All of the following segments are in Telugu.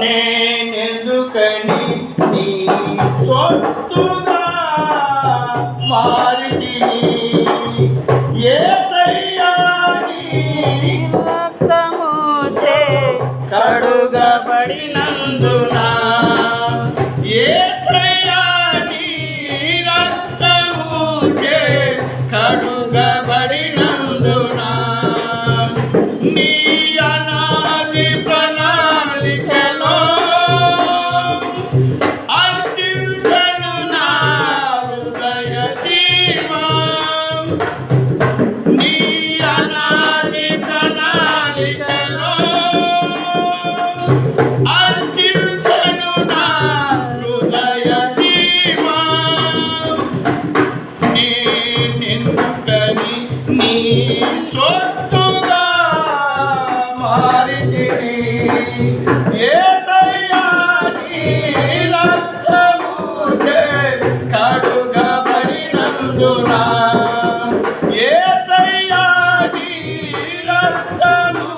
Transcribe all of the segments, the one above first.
నేనెందుకని నీ సొత్తుగా మారితిని ఏసయ్యా నీ రక్తము చే కడుగబడినందున ఏసయ్యా నీ రక్తము చే కడుగబడినందున నీ అనాది కడుగబడినందున. యేసయ్యా నీ రక్తము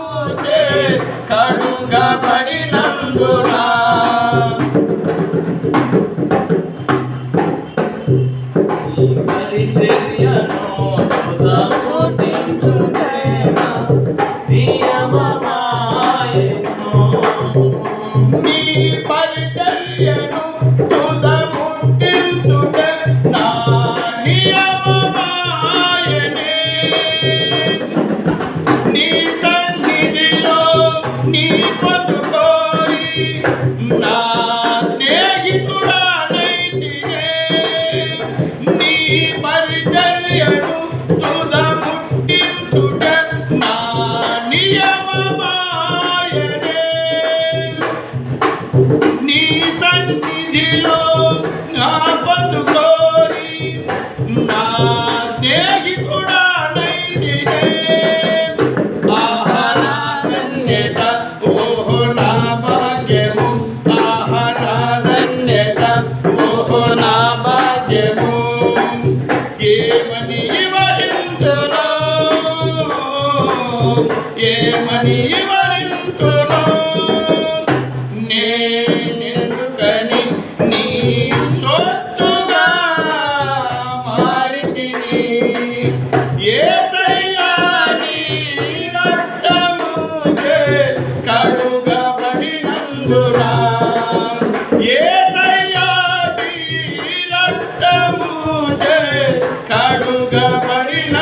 నా నీ పరిచర్యను తుద ముట్టించుట నా నియమమాయనే నీ సన్నిధిలో నా బతుకో ఏమని వరింతును నేనెందుకని నీ సొత్తుగా మారితిని? ఏ సయ్యాని రక్తము కడుగబడినందున ఏ సయ్యాని రక్తము కడుగబడినందునా